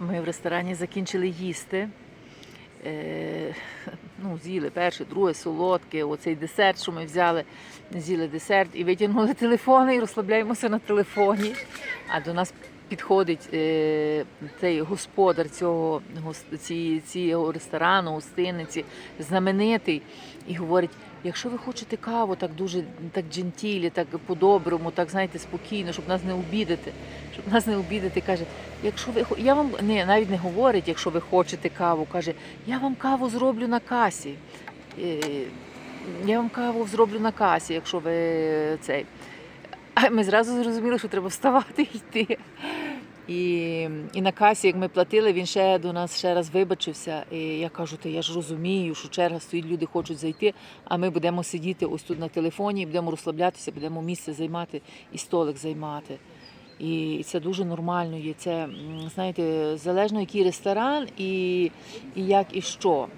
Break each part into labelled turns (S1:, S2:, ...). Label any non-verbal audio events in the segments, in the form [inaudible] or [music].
S1: Ми в ресторані закінчили їсти. Е, ну, з'їли перше, друге, солодке, оцей десерт, що ми взяли, з'їли десерт і витягнули телефони і розслабляємося на телефоні. А до нас підходить е, цей господар цього, цього ресторану, гостиниці, знаменитий, і говорить: якщо ви хочете каву так дуже так джентілі, так по-доброму, так знаєте, спокійно, щоб нас не обідати, щоб нас не обідати, каже, якщо ви я вам не навіть не говорить, якщо ви хочете каву, каже, я вам каву зроблю на касі. Е, Я вам каву зроблю на касі, якщо ви цей. А ми зразу зрозуміли, що треба вставати і йти. І, і на касі, як ми платили, він ще до нас ще раз вибачився. І я кажу, та я ж розумію, що черга стоїть, люди хочуть зайти, а ми будемо сидіти ось тут на телефоні, будемо розслаблятися, будемо місце займати і столик займати. І це дуже нормально є. Це, знаєте, залежно який ресторан і, і як і що.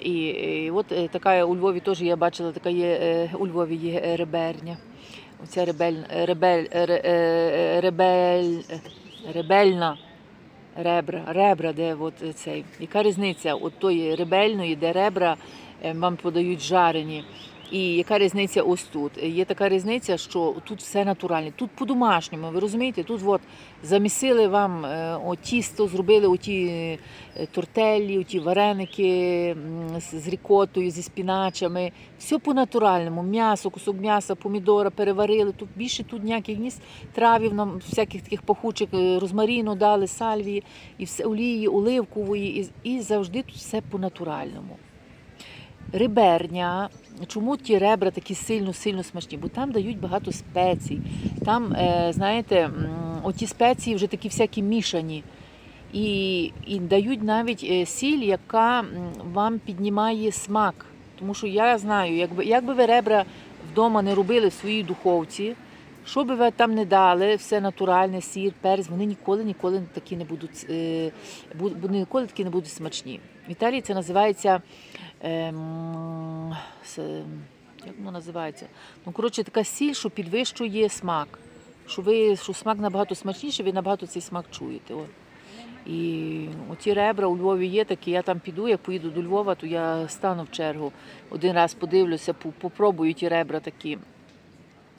S1: І, і от е, така у Львові теж я бачила, така є е, у Львові є е, реберня. Оця ребель, ребель, ребель, ребельна ребра, ребра, де от цей. Яка різниця от тої ребельної, де ребра е, вам подають жарені. І яка різниця ось тут? Є така різниця, що тут все натуральне, тут по-домашньому, ви розумієте? Тут от замісили вам е, о, тісто, зробили оті е, тортелі, оті вареники з рікотою, зі спіначами. Все по-натуральному. М'ясо, кусок м'яса, помідора переварили. Тут більше тут ніяких ніс травів, нам всяких таких пахучих е, розмаріну дали, сальвії, і все олії, оливкової, і, і завжди тут все по-натуральному. Риберня. Чому ті ребра такі сильно-сильно смачні? Бо там дають багато спецій. Там, е, знаєте, оті спеції вже такі всякі мішані. І, і дають навіть е, сіль, яка вам піднімає смак. Тому що я знаю, якби, якби ви ребра вдома не робили в своїй духовці, що би ви там не дали, все натуральне, сіль, перець, вони ніколи, ніколи такі не будуть, е, бу- бу- ніколи такі не будуть смачні. В Італії це називається. Ем, як воно називається? Ну, коротше, така сіль, що підвищує смак. Що ви що смак набагато смачніший, ви набагато цей смак чуєте. От. І оті ребра у Львові є такі, я там піду, як поїду до Львова, то я стану в чергу. Один раз подивлюся, по- попробую ті ребра такі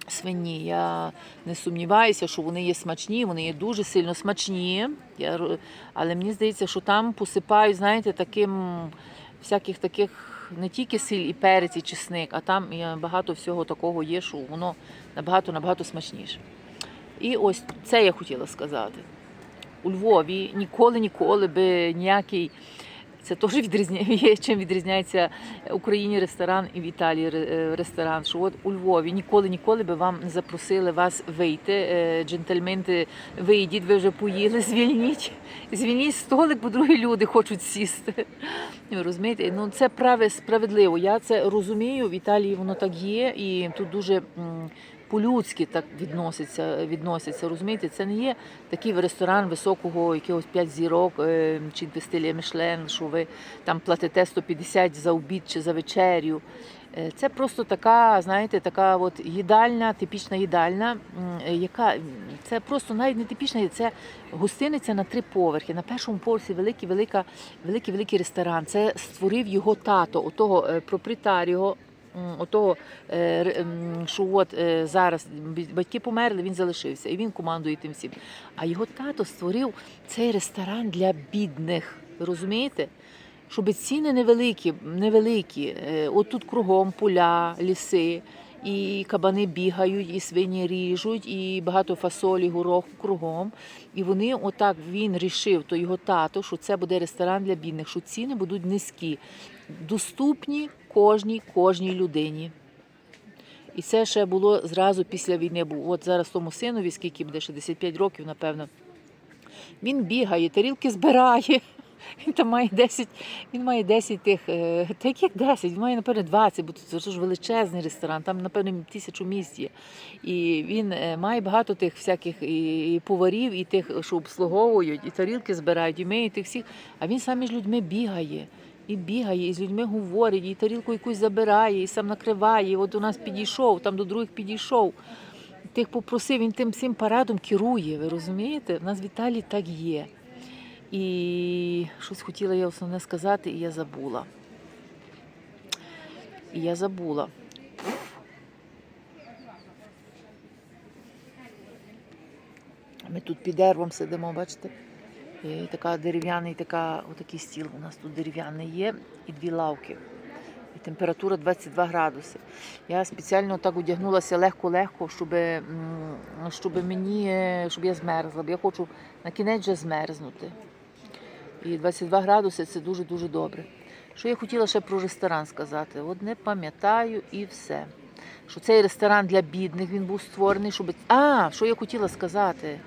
S1: свині. Я не сумніваюся, що вони є смачні, вони є дуже сильно смачні. Я, але мені здається, що там посипають, знаєте, таким всяких таких не тільки сіль і перець, і чесник, а там багато всього такого є, що воно набагато набагато смачніше. І ось це я хотіла сказати. У Львові ніколи ніколи би ніякий. Це теж відрізняє, чим відрізняється в Україні ресторан і в Італії е, ресторан. Що от у Львові ніколи ніколи би вам не запросили вас вийти. е, Джентльменти, вийдіть, ви вже поїли, [laughs] звільніть, звільніть столик, бо другі люди хочуть сісти. Розумієте? Ну це праве справедливо. Я це розумію. В Італії воно так є, і тут дуже. По-людськи так відносяться, відносяться, розумієте, це не є такий ресторан високого, якогось 5 зірок е, чи в стилі Мішлен, що ви там платите 150 за обід чи за вечерю. Е, Це просто така, знаєте, така от їдальня, типічна їдальня, е, яка це просто навіть не типічна, це гостиниця на три поверхи. На першому поверсі великий великий великий ресторан. Це створив його тато, отого проприетаріо, м, отого, е, що от е, зараз батьки померли, він залишився і він командує тим всім. А його тато створив цей ресторан для бідних. Ви розумієте? Щоб ціни невеликі, невеликі. Е, От тут кругом поля, ліси, і кабани бігають, і свині ріжуть, і багато фасолі, гороху кругом. І вони отак він рішив, то його тато, що це буде ресторан для бідних, що ціни будуть низькі, доступні кожній, кожній людині. І це ще було зразу після війни. Був от зараз тому синові, скільки буде 65 років, напевно. Він бігає, тарілки збирає. [laughs] Він там має 10, він має 10 тих, е, та яких 10, він має, напевно, 20, бо це ж величезний ресторан, там, напевно, тисячу місць є. І він е, має багато тих всяких і, поварів, і тих, що обслуговують, і тарілки збирають, і миють тих всіх. А він сам між людьми бігає. І бігає, і з людьми говорить, і тарілку якусь забирає, і сам накриває. І от у нас підійшов, там до других підійшов. Тих попросив, він тим всім парадом керує, ви розумієте? У нас в Італії так є. І щось хотіла я основне сказати, і я забула. І я забула. Ми тут під деревом сидимо, бачите? І така дерев'яний, така, отакий стіл у нас тут дерев'яний є, і дві лавки. І температура 22 градуси. Я спеціально так одягнулася легко-легко, щоб, щоб мені, е, щоб я змерзла. Бо я хочу на кінець вже змерзнути. І 22 градуси це дуже-дуже добре. Що я хотіла ще про ресторан сказати? От не пам'ятаю і все. Що цей ресторан для бідних він був створений, щоб. А, що я хотіла сказати?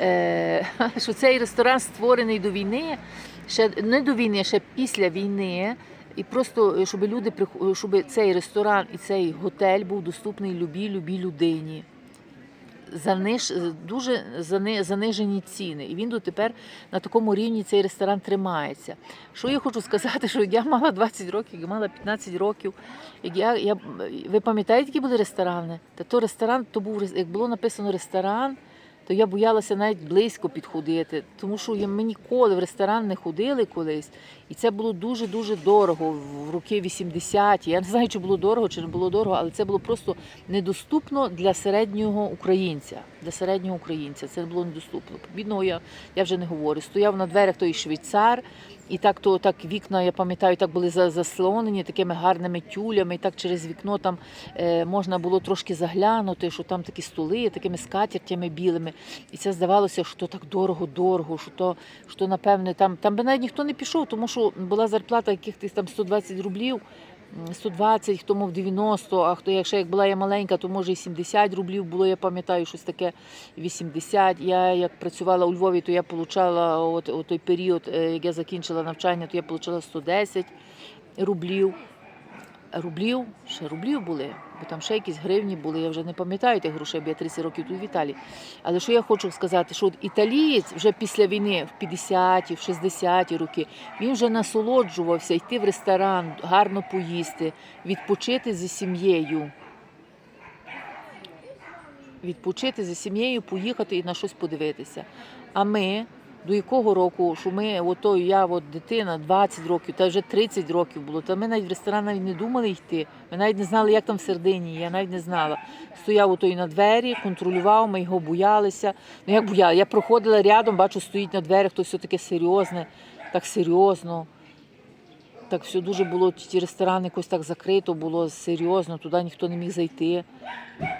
S1: Е, [laughs] що цей ресторан створений до війни, ще не до війни, ще після війни. І просто щоб люди прих- щоб цей ресторан і цей готель був доступний любій любій людині. Заниж, дуже зани- занижені ціни. І він дотепер на такому рівні цей ресторан тримається. Що я хочу сказати, що я мала 20 років, я мала 15 років. Як я, я, ви пам'ятаєте, які були ресторани? Та то ресторан, то був як було написано ресторан, то я боялася навіть близько підходити, тому що ми ніколи в ресторан не ходили колись, і це було дуже-дуже дорого в роки 80-ті. Я не знаю, чи було дорого, чи не було дорого, але це було просто недоступно для середнього українця. Для середнього українця це було недоступно. Бідного я, я вже не говорю. Стояв на дверях той швейцар, і так то так вікна, я пам'ятаю, так були за- заслонені такими гарними тюлями. І так через вікно там е, можна було трошки заглянути, що там такі столи, такими скатертями білими. І це здавалося, що то так дорого-дорого, що то, що напевне, там, там би навіть ніхто не пішов, тому що була зарплата якихось там 120 рублів. М, 120, хто мов 90, а хто, якщо як була я маленька, то може і 70 рублів було, я пам'ятаю, щось таке 80. Я як працювала у Львові, то я отримала от, от той період, е, як я закінчила навчання, то я отримала 110 рублів. Рублів, ще рублів були, бо там ще якісь гривні були, я вже не пам'ятаю тих грошей, бо я 30 років тут в Італії. Але що я хочу сказати, що от італієць вже після війни, в 50-ті, в 60-ті роки, він вже насолоджувався йти в ресторан, гарно поїсти, відпочити зі сім'єю. Відпочити зі сім'єю, поїхати і на щось подивитися. А ми до якого року, що ми, ото я, от дитина, 20 років, та вже 30 років було, та ми навіть в ресторан навіть не думали йти. Ми навіть не знали, як там всередині, я навіть не знала. Стояв ото і на двері, контролював, ми його боялися. Ну як боялися? Я проходила рядом, бачу, стоїть на дверях, то все таке серйозне, так серйозно. Так все дуже було, ті ресторани якось так закрито було серйозно, туди ніхто не міг зайти.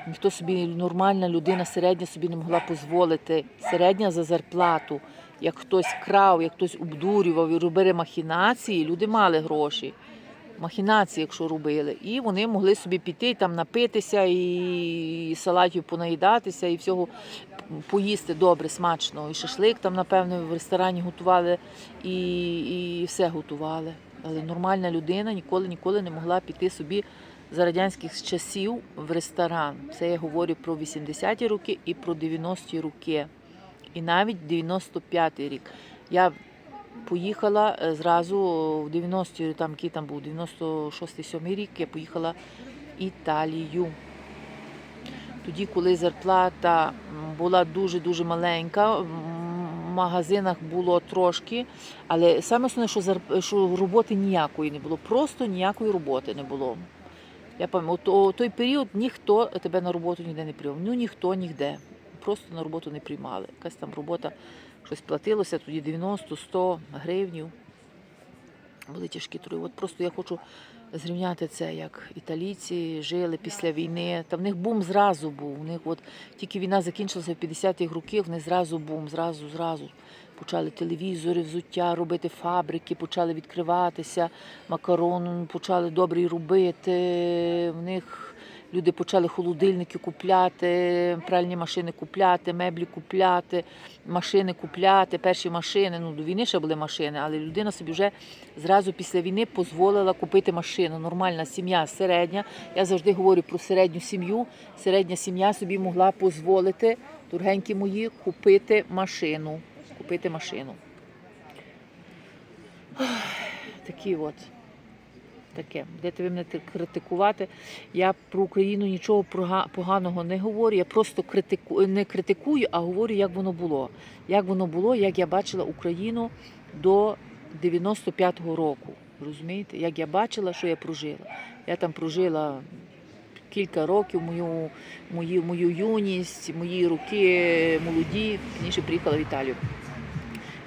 S1: Ніхто собі, нормальна людина середня собі не могла дозволити. Середня за зарплату. Як хтось крав, як хтось обдурював і робили махінації, люди мали гроші. Махінації, якщо робили. І вони могли собі піти, там напитися, і салатів понаїдатися, і всього поїсти добре, смачно. І шашлик там, напевно, в ресторані готували, і, і все готували. Але нормальна людина ніколи ніколи не могла піти собі за радянських часів в ресторан. Це я говорю про 80-ті роки і про 90-ті роки. І навіть 95-й рік. Я поїхала е, зразу в 90-ті, там який там був 96-7 рік, я поїхала в Італію. Тоді, коли зарплата була дуже-дуже маленька, в магазинах було трошки, але саме основне, що, зар- що роботи ніякої не було, просто ніякої роботи не було. Я пам'ятаю, от той період ніхто тебе на роботу ніде не приймав. Ну ніхто ніде. Просто на роботу не приймали. Якась там робота, щось платилося, тоді 90-100 гривнів. Були тяжкі труди. От просто я хочу зрівняти це, як італійці жили після війни. Та в них бум зразу був. У них от тільки війна закінчилася в 50-х років, в них зразу бум, зразу, зразу. Почали телевізори, взуття робити, фабрики, почали відкриватися, макарон почали добрий робити. В них люди почали холодильники купляти, пральні машини купляти, меблі купляти, машини купляти, перші машини. Ну, до війни ще були машини, але людина собі вже зразу після війни дозволила купити машину. Нормальна сім'я, середня. Я завжди говорю про середню сім'ю. Середня сім'я собі могла дозволити, дорогенькі мої, купити машину. Купити машину. Такі от. Таке, будете ви мене ти- критикувати. Я про Україну нічого поганого не говорю. Я просто критику, не критикую, а говорю, як воно було. Як воно було, як я бачила Україну до 95-го року. Розумієте? Як я бачила, що я прожила. Я там прожила кілька років, мою, мою, мою юність, мої роки молоді, пізніше приїхала в Італію.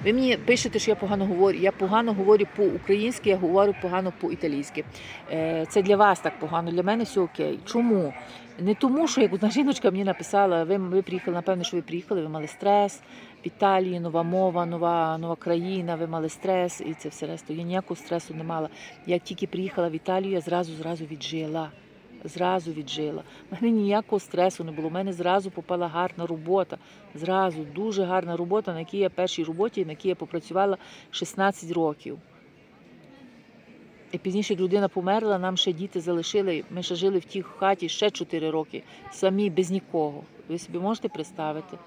S1: Ви мені пишете, що я погано говорю. Я погано говорю по-українськи, я говорю погано по-італійськи. Е, Це для вас так погано, для мене все окей. Чому? Не тому, що як одна жіночка мені написала, ви, ви приїхали, напевно, що ви приїхали, ви мали стрес в Італії, нова мова, нова, нова країна, ви мали стрес і це все решта. Я ніякого стресу не мала. Як тільки приїхала в Італію, я зразу зразу віджила. Зразу віджила. У мене ніякого стресу не було. У мене зразу попала гарна робота. Зразу дуже гарна робота, на якій я першій роботі, на якій я попрацювала 16 років. І пізніше людина померла, нам ще діти залишили. Ми ще жили в тій хаті ще 4 роки, самі без нікого. Ви собі можете представити?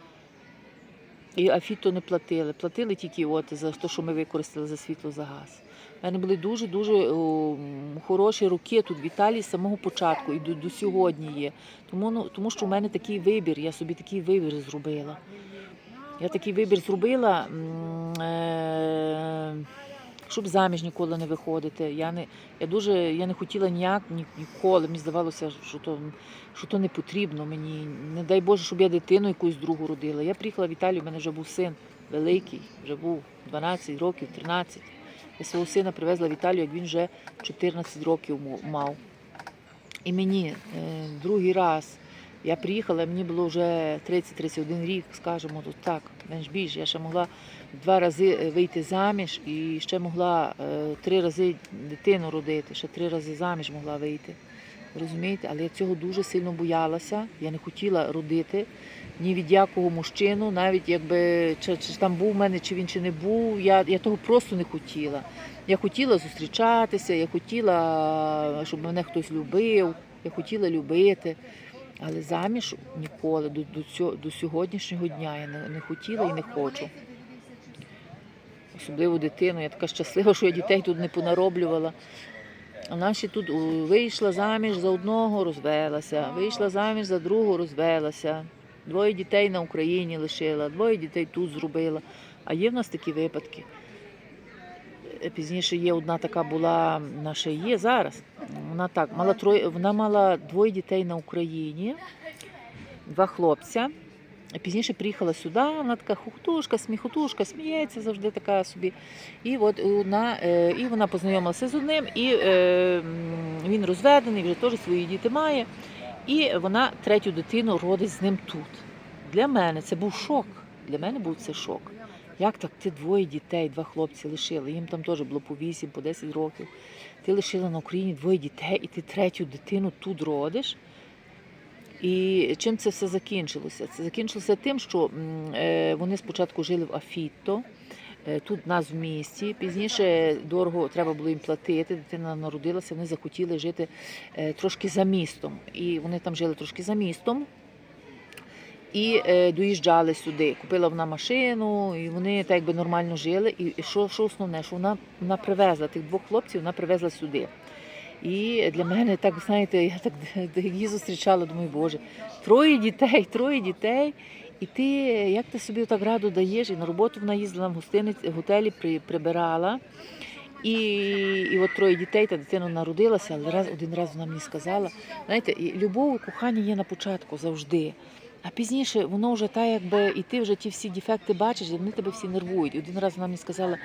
S1: І афіто не платили. Платили тільки от за те, що ми використали за світло за газ. У мене були дуже дуже хороші роки тут в Італії з самого початку і до, до сьогодні є. Тому, ну, тому що в мене такий вибір, я собі такий вибір зробила. Я такий вибір зробила, е, щоб заміж ніколи не виходити. Я не, я дуже я не хотіла ніяк ні- ніколи. Мені здавалося, що то, що то не потрібно мені. Не дай Боже, щоб я дитину якусь другу родила. Я приїхала в Італію, у мене вже був син великий, вже був 12 років, 13. Я свого сина привезла в Італію, як він вже 14 років мав. І мені е, другий раз я приїхала, мені було вже 30-31 рік, скажімо, тут так, менш більше. Я ще могла два рази е, вийти заміж і ще могла е, три рази дитину родити, ще три рази заміж могла вийти. Розумієте? Але я цього дуже сильно боялася. Я не хотіла родити ні від якого мужчину, навіть якби чи, чи там був в мене, чи він чи не був. Я, я того просто не хотіла. Я хотіла зустрічатися, я хотіла, щоб мене хтось любив, я хотіла любити. Але заміж ніколи до, до, цього, до сьогоднішнього дня я не, не хотіла і не хочу. Особливо дитину. Я така щаслива, що я дітей тут не понароблювала. А наші тут вийшла заміж за одного, розвелася, вийшла заміж за другого, розвелася. Двоє дітей на Україні лишила, двоє дітей тут зробила. А є в нас такі випадки. Е, Пізніше є одна така була, наша є зараз. Вона так, мала троє, вона мала двоє дітей на Україні, два хлопця. Пізніше приїхала сюди, вона така хухтушка, сміхотушка, сміється завжди така собі. І от вона, е, і вона познайомилася з одним, і е, він розведений, вже теж свої діти має. І вона третю дитину родить з ним тут. Для мене це був шок. Для мене був це шок. Як так ти двоє дітей, два хлопці лишили? Їм там теж було по 8, по 10 років. Ти лишила на Україні двоє дітей, і ти третю дитину тут родиш. І чим це все закінчилося? Це закінчилося тим, що е, вони спочатку жили в Афіто, тут в нас в місті. Пізніше дорого треба було їм платити. Дитина народилася, вони захотіли жити е, трошки за містом. І вони там жили трошки за містом. І е, доїжджали сюди. Купила вона машину, і вони так якби нормально жили. І що, що основне, що вона, вона привезла тих двох хлопців, вона привезла сюди. І для мене так, знаєте, я так [laughs] її зустрічала, думаю, боже, троє дітей, троє дітей. І ти, як ти собі так раду даєш, і на роботу вона їздила в гостиниці, в готелі при, прибирала. І, і от троє дітей, та дитина народилася, але раз, один раз вона мені сказала, знаєте, любов і кохання є на початку завжди. А пізніше воно вже так, якби, і ти вже ті всі дефекти бачиш, і вони тебе всі нервують. Один раз вона мені сказала,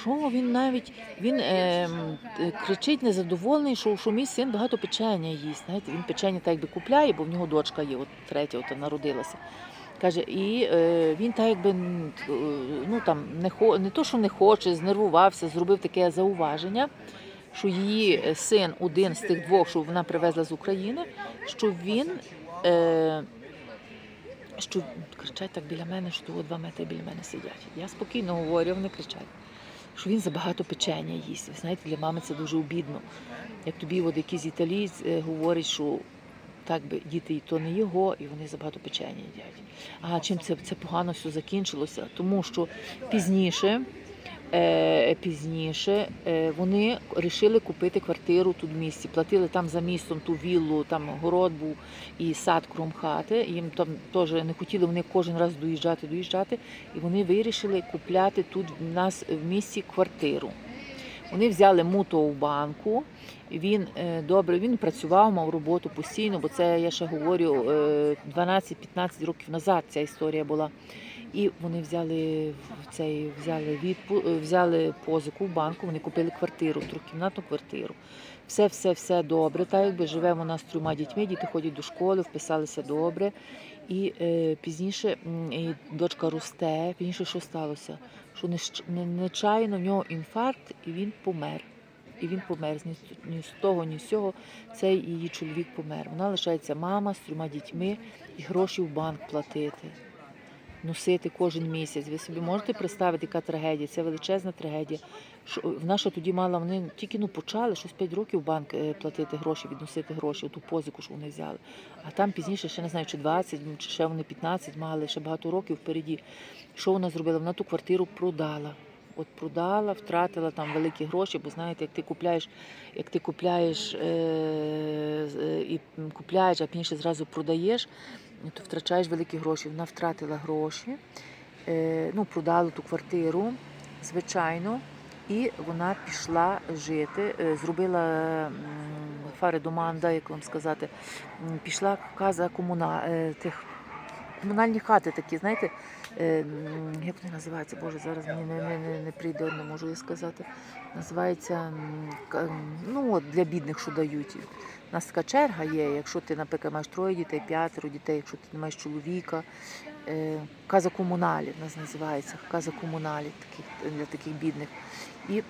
S1: що він навіть він е, кричить незадоволений, що, що мій син багато печення їсть. Знаєте, він печення так якби купляє, бо в нього дочка є, от третя от народилася. Каже, і е, він так якби ну там не не то, що не хоче, знервувався, зробив таке зауваження, що її е, син, один з тих двох, що вона привезла з України, що він. Е, що кричать так біля мене, що того два метри біля мене сидять. Я спокійно говорю, вони кричать, що він забагато печення їсть. Ви знаєте, для мами це дуже обідно. Як тобі от якийсь італієць е, говорить, що так би діти і то не його, і вони забагато печення їдять. А чим це, це погано все закінчилося? Тому що пізніше е, пізніше е, вони вирішили купити квартиру тут в місті. Платили там за містом ту віллу, там город був і сад кром хати. Їм там теж не хотіли вони кожен раз доїжджати, доїжджати. І вони вирішили купляти тут в нас в місті квартиру. Вони взяли муто у банку. Він е, добре, він працював, мав роботу постійно, бо це я ще говорю е, 12-15 років назад ця історія була. І вони взяли цей взяли відпу, е, взяли позику в банку. Вони купили квартиру, трьохкімнатну квартиру. Все, все, все добре. Та якби живе вона з трьома дітьми, діти ходять до школи, вписалися добре. І е, пізніше і дочка росте. Пізніше що сталося? Що не- нечайно в нього інфаркт, і він помер. І він помер ні з того, ні з цього. Цей її чоловік помер. Вона лишається мама з трьома дітьми і гроші в банк платити носити кожен місяць. Ви собі можете представити, яка трагедія? Це величезна трагедія. Що вона наша тоді мала, вони тільки ну почали щось 5 років банк е, платити гроші, відносити гроші, ту позику, що вони взяли. А там пізніше, ще не знаю, чи 20, ну, чи ще вони 15 мали, ще багато років впереді. Що вона зробила? Вона ту квартиру продала. От продала, втратила там великі гроші, бо знаєте, як ти купляєш, як ти купляєш е, е, і купляєш, а пізніше зразу продаєш, то втрачаєш великі гроші. Вона втратила гроші, е, ну, продала ту квартиру, звичайно, і вона пішла жити, е, зробила м, фари доманда, як вам сказати, пішла каза комуна, е, тих комунальні хати такі, знаєте, е, як вони називаються? Боже, зараз мені не, не, не, не прийде, не можу я сказати. Називається м, ка- м, ну, от для бідних, що дають. У нас така черга є, якщо ти, наприклад, маєш троє дітей, п'ятеро дітей, якщо ти не маєш чоловіка. Е, каза комуналі в нас називається, каза комуналі таких, для таких бідних. І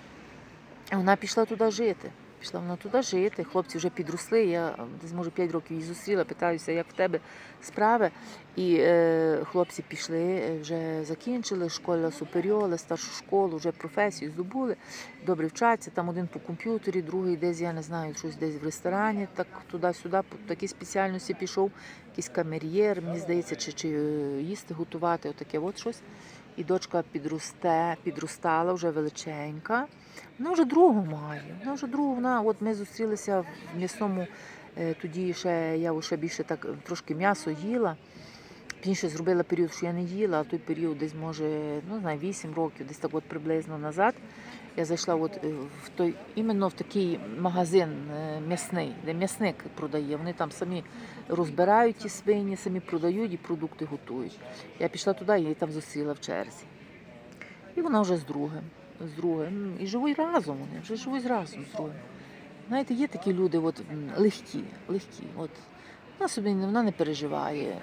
S1: вона пішла туди жити. Пішла вона туди жити. Хлопці вже підросли. Я десь може 5 років її зустріла, питаюся, як в тебе справи. І е, хлопці пішли, е, вже закінчили школа суперіола, старшу школу, вже професію здобули. Добре вчаться. Там один по комп'ютері, другий десь, я не знаю, щось десь в ресторані, так туди-сюди, по такій спеціальності пішов, якийсь камер'єр, мені здається, чи, чи е, їсти готувати, отаке от щось. І дочка підросте, підростала вже величенька. Вона вже другу має. Вона вже другу. Вона, от ми зустрілися в м'ясному, е, тоді ще я ще більше так трошки м'ясо їла. Пізніше зробила період, що я не їла, а той період десь може, ну знаю, 8 років, десь так от приблизно назад. Я зайшла от е, в той, іменно в такий магазин е, м'ясний, де м'ясник продає. Вони там самі розбирають ті свині, самі продають і продукти готують. Я пішла туди і її там зустріла в черзі. І вона вже з другим. З другим. І живуть разом вони, вже живуть разом з другим. Знаєте, є такі люди, от, легкі, легкі. От. Вона собі вона не переживає.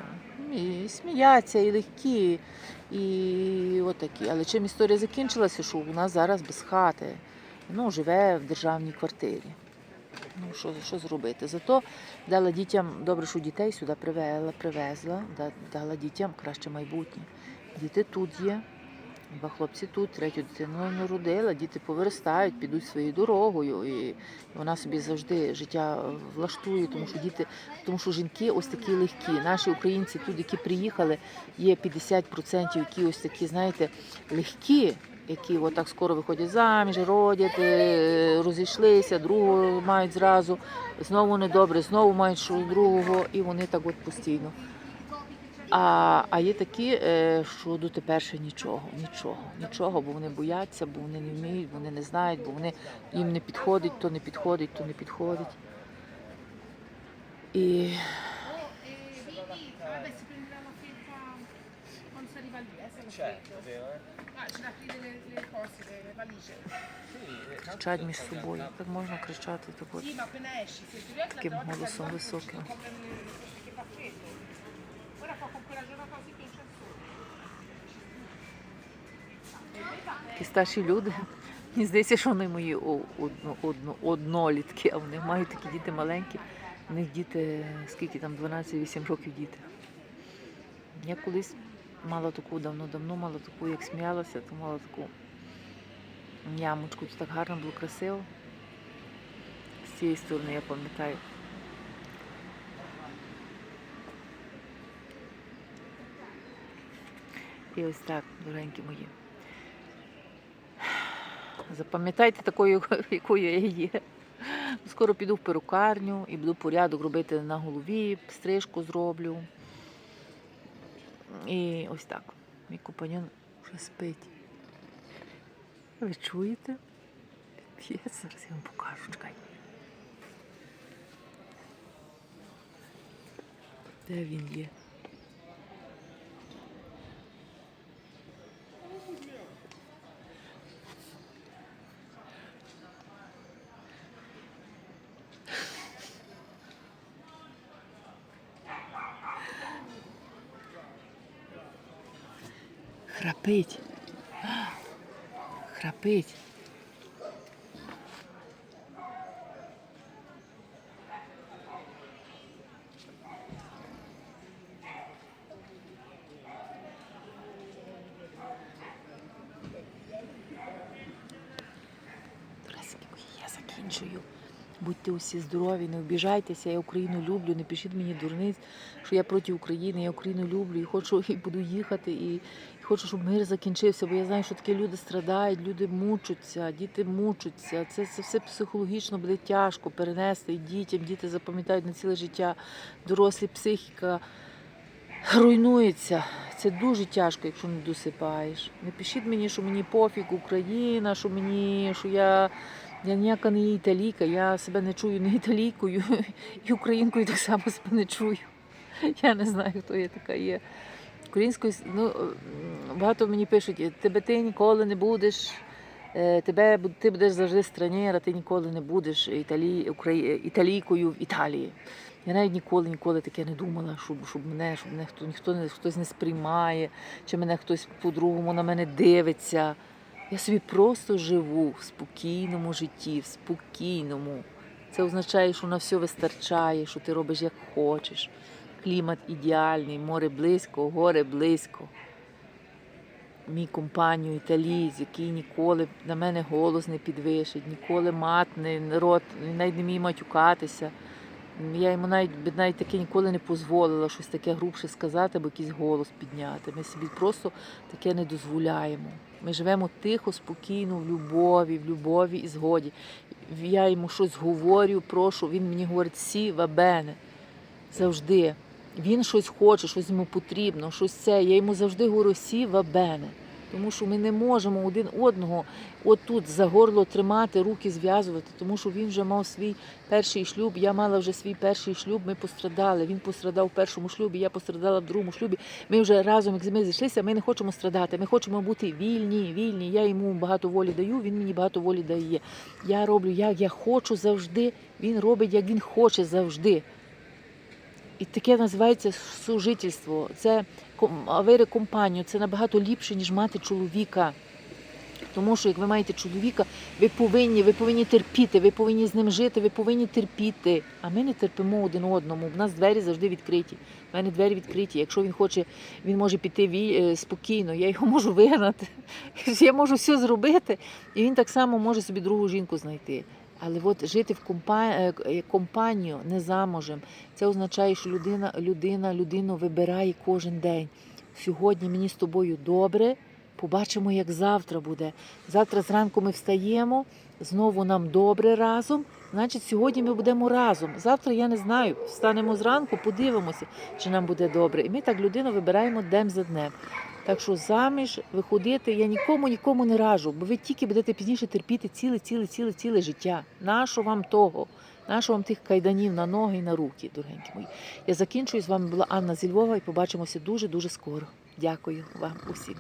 S1: І сміяться, і легкі, і отакі. Але чим історія закінчилася, що у нас зараз без хати, ну, живе в державній квартирі. Ну, що, що зробити? Зато дала дітям, добре, що дітей сюди привела, привезла, дала дітям краще майбутнє. Діти тут є, два хлопці тут, третю дитину народила, діти повиростають, підуть своєю дорогою. І вона собі завжди життя влаштує, тому що діти, тому що жінки ось такі легкі. Наші українці тут, які приїхали, є 50%, які ось такі, знаєте, легкі. Які отак скоро виходять заміж, родять, е, розійшлися, другого мають зразу, знову недобре, знову мають другого, і вони так от постійно. А, а є такі, е, що дотепер ще нічого, нічого, нічого, бо вони бояться, бо вони не вміють, вони не знають, бо вони їм не підходить, то не підходить, то не підходить. І кричать між собою. Як можна кричати так от?
S2: Sì,
S1: Такі старші люди. Мені здається, що вони мої одно, одно, однолітки, а вони мають такі діти маленькі. У них діти, скільки там, 12-8 років діти. Я колись мала таку давно-давно, мала таку, як сміялася, то мала таку ямочку. Тут так гарно було красиво. З цієї сторони я пам'ятаю. І ось так, дорогенькі мої. Запам'ятайте такою, [laughs] якою я є. Скоро піду в перукарню і буду порядок робити на голові, стрижку зроблю. І ось так. Мій компаньон вже спить. Ви чуєте? П'є, зараз я вам покажу, чекай. Де він є? Храпить. Храпить. Я закінчую. Будьте усі здорові, не обіжайтеся, я Україну люблю, не пишіть мені дурниць, що я проти України, я Україну люблю і хочу і буду їхати, і хочу, щоб мир закінчився, бо я знаю, що такі люди страдають, люди мучаться, діти мучаться. Це, це все психологічно буде тяжко перенести і дітям. Діти запам'ятають на ціле життя, дорослі психіка руйнується. Це дуже тяжко, якщо не досипаєш. Не пишіть мені, що мені пофіг Україна, що мені, що я. Я ніяка не є італійка, я себе не чую не італійкою, [laughs] і українкою так само себе не чую. Я не знаю, хто я така є. Українською, ну, багато мені пишуть, тебе ти ніколи не будеш, е, тебе, ти будеш завжди странєра, ти ніколи не будеш італій, украї, італійкою в Італії. Я навіть ніколи, ніколи таке не думала, щоб, щоб мене, щоб мене хто, ніхто не, хтось не сприймає, чи мене хтось по-другому на мене дивиться. Я собі просто живу в спокійному житті, в спокійному. Це означає, що на все вистачає, що ти робиш як хочеш. Клімат ідеальний, море близько, гори близько. Мій компанію італієць, який ніколи на мене голос не підвищить, ніколи мат не рот, навіть не вміє матюкатися. Я йому навіть навіть таке ніколи не дозволила щось таке грубше сказати, або якийсь голос підняти. Ми собі просто таке не дозволяємо. Ми живемо тихо, спокійно, в любові, в любові і згоді. Я йому щось говорю, прошу, він мені говорить сі вабене. Завжди. Він щось хоче, щось йому потрібно, щось це. Я йому завжди говорю сі вабене. Тому що ми не можемо один одного отут за горло тримати, руки зв'язувати, тому що він вже мав свій перший шлюб, я мала вже свій перший шлюб, ми пострадали. Він пострадав в першому шлюбі, я пострадала в другому шлюбі. Ми вже разом, як ми зійшлися, ми не хочемо страдати. Ми хочемо бути вільні, вільні. Я йому багато волі даю, він мені багато волі дає. Я роблю, як я хочу завжди. Він робить, як він хоче завжди. І таке називається сужительство. Це авери компанію. Це набагато ліпше, ніж мати чоловіка. Тому що як ви маєте чоловіка, ви повинні, ви повинні терпіти, ви повинні з ним жити, ви повинні терпіти. А ми не терпимо один одному. У нас двері завжди відкриті. У мене двері відкриті. Якщо він хоче, він може піти е, спокійно, я його [laughs] можу вигнати. Я можу все зробити. І він так само може собі другу жінку знайти. Але от жити в е, е, компанію не замужем, це означає, що людина, людина людину вибирає кожен день. Сьогодні мені з тобою добре. Побачимо, як завтра буде. Завтра зранку ми встаємо, знову нам добре разом. Значить, сьогодні ми будемо разом. Завтра я не знаю. Встанемо зранку, подивимося, чи нам буде добре. І ми так людину вибираємо день за днем. Так що заміж виходити я нікому нікому не раджу, бо ви тільки будете пізніше терпіти ціле, ціле, ціле, ціле життя. Нащо вам того? Нащо вам тих кайданів на ноги і на руки, дорогенькі мої? Я закінчую. З вами була Анна зі Львова і побачимося дуже дуже скоро. Дякую вам усім.